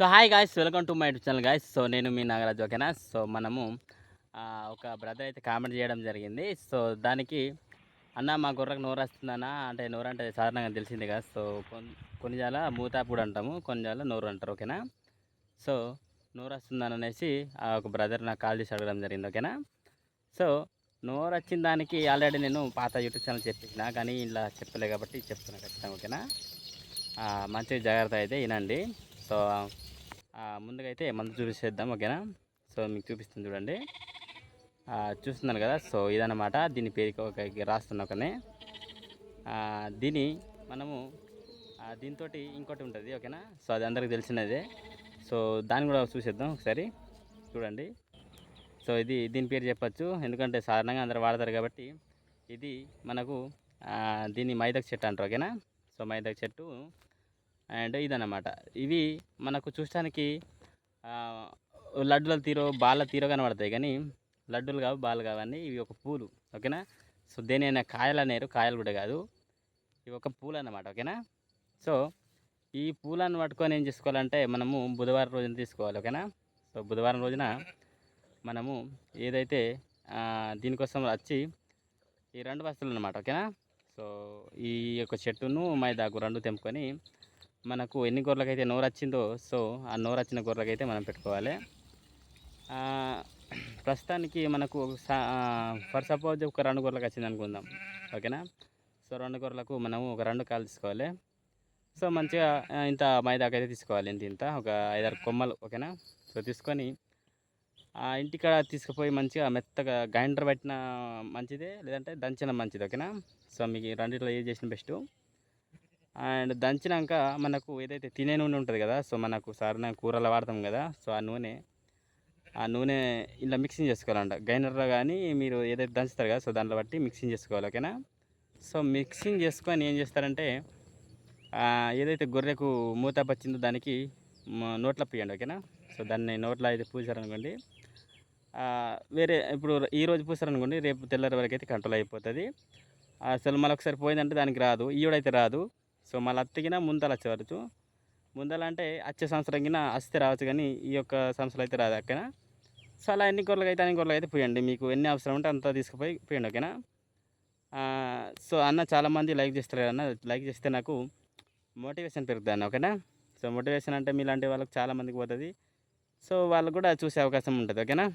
So hi guys welcome to my YouTube channel guys so నేను మీ నాగరాజు ఓకేనా? So మనము ఒక బ్రదర్ అయితే కామెంట్ చేయడం జరిగింది. సో దానికి అన్న మా గొర్రెకు నోరు వస్తుందన్నా అంటే నోరు అంటే సాధారణంగా తెలిసింది కదా. సో కొన్ని జాల మూతాపుడు అంటాము కొన్ని జాల నోరు అంటారు ఓకేనా? సో నోరు వస్తుందని అనేసి ఆ ఒక బ్రదర్ నాకు కాల్ చేసి అడగడం జరిగింది ఓకేనా? సో నోరు వచ్చిన దానికి ఆల్రెడీ నేను పాత యూట్యూబ్ ఛానల్ చెప్పేసిన కానీ ఇలా చెప్పలే కాబట్టి చెప్తున్నా ఖచ్చితంగా ఓకేనా? మంచి మంచిగా జాగ్రత్త అయితే వినండి. సో ముందుగా అయితే మందు చూపిస్తేద్దాం ఓకేనా? సో మీకు చూపిస్తుంది చూడండి. చూస్తున్నాను చూస్తున్నారు కదా సో ఇదన్నమాట. దీని పేరుకి ఒక రాస్తున్నా ఒకనే. దీని మనము దీంతో ఇంకోటి ఉంటుంది ఓకేనా? సో అది అందరికి తెలిసినదే. సో దాన్ని కూడా చూసేద్దాం ఒకసారి. చూడండి. సో ఇది దీని పేరు చెప్పచ్చు. ఎందుకంటే సాధారణంగా అందరు వాడతారు కాబట్టి ఇది మనకు దీన్ని మైదక్ చెట్టు అంటారు ఓకేనా? సో మైదక్ చెట్టు అండ్ ఇదన్నమాట. ఇవి మనకు చూడటానికి లడ్డుల తీరో బాల తీరో కనబడతాయి. కానీ లడ్డులు కావు బాలు కావని ఇవి ఒక పూలు. ఓకేనా? సో దేనైనా కాయలు అనేరు కాయలు కూడా కాదు. ఇవి ఒక పూలు అన్నమాట ఓకేనా? సో ఈ పూలను పట్టుకొని ఏం చేసుకోవాలంటే మనము బుధవారం రోజున తీసుకోవాలి ఓకేనా? సో బుధవారం రోజున మనము ఏదైతే దీనికోసం వచ్చి ఈ రెండు వస్తువులు అన్నమాట ఓకేనా? సో ఈ యొక్క చెట్టును మైదాకు రెండు తెంపుకొని మనకు ఎన్ని గొర్రెలకైతే నోరు వచ్చిందో సో ఆ నోరు వచ్చిన గొర్రెలకైతే మనం పెట్టుకోవాలి. ప్రస్తుతానికి మనకు ఫర్ సపోజ్ ఒక రెండు గొర్రెలకు వచ్చింది అనుకుందాం. ఓకేనా? సో రెండు గొర్రెలకు మనము ఒక రెండు కాలు తీసుకోవాలి. సో మంచిగా ఇంత మైదాకైతే అయితే తీసుకోవాలి. ఇంత ఇంత ఒక ఐదారు కొమ్మలు ఓకేనా? సో తీసుకొని ఆ ఇంటికాడ తీసుకుపోయి మంచిగా మెత్తగా గ్రైండర్ పెట్టిన మంచిదే లేదంటే దంచిన మంచిది ఓకేనా? సో మీకు రెండిట్లో ఏది చేసిన బెస్ట్. అండ్ దంచినాక మనకు ఏదైతే తినే నూనె ఉంటుంది కదా సో మనకు సాధారణ కూరలో వాడతాం కదా సో ఆ నూనె ఆ నూనె ఇలా మిక్సింగ్ చేసుకోవాలంట. గైనర్లో కానీ మీరు ఏదైతే దంచుతారు కదా సో దాంట్లో బట్టి మిక్సింగ్ చేసుకోవాలి ఓకేనా సో మిక్సింగ్ చేసుకొని ఏం చేస్తారంటే ఏదైతే గొర్రెకు మూత పచ్చిందో దానికి నోట్లో పూయండి ఓకేనా సో దాన్ని నోట్లో అయితే పూసారనుకోండి వేరే ఇప్పుడు ఈ రోజు పూసారనుకోండి రేపు తెల్లారి వరకు అయితే కంట్రోల్ అయిపోతుంది. అసలు మళ్ళీ ఒకసారి పోయిందంటే దానికి రాదు ఈవిడైతే రాదు. సో మళ్ళీ అత్తికినా ముందల వచ్చేవచ్చు ముందల అంటే వచ్చే సంవత్సరం కింద వస్తే రావచ్చు కానీ ఈ యొక్క సంవత్సరం అయితే రాదు అక్కడ సో అలా ఎన్ని కూరలకు అయితే అన్ని కూరలకు అయితే పోయండి మీకు ఎన్ని అవసరం ఉంటే అంత తీసుకుపోయి పోయండి ఓకేనా? సో అన్న చాలామంది లైక్ చేస్తారు అన్న. లైక్ చేస్తే నాకు మోటివేషన్ పెరుగుతుంది అన్న ఓకేనా? సో మోటివేషన్ అంటే మీలాంటి వాళ్ళకి చాలామందికి పోతుంది. సో వాళ్ళకు కూడా చూసే అవకాశం ఉంటుంది ఓకేనా?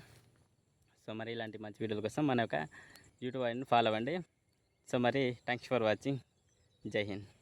సో మరి ఇలాంటి మంచి వీడియోల కోసం మన యొక్క యూట్యూబ్ ఐడిని ఫాలో అవ్వండి. సో మరి thanks for watching. Jai Hind.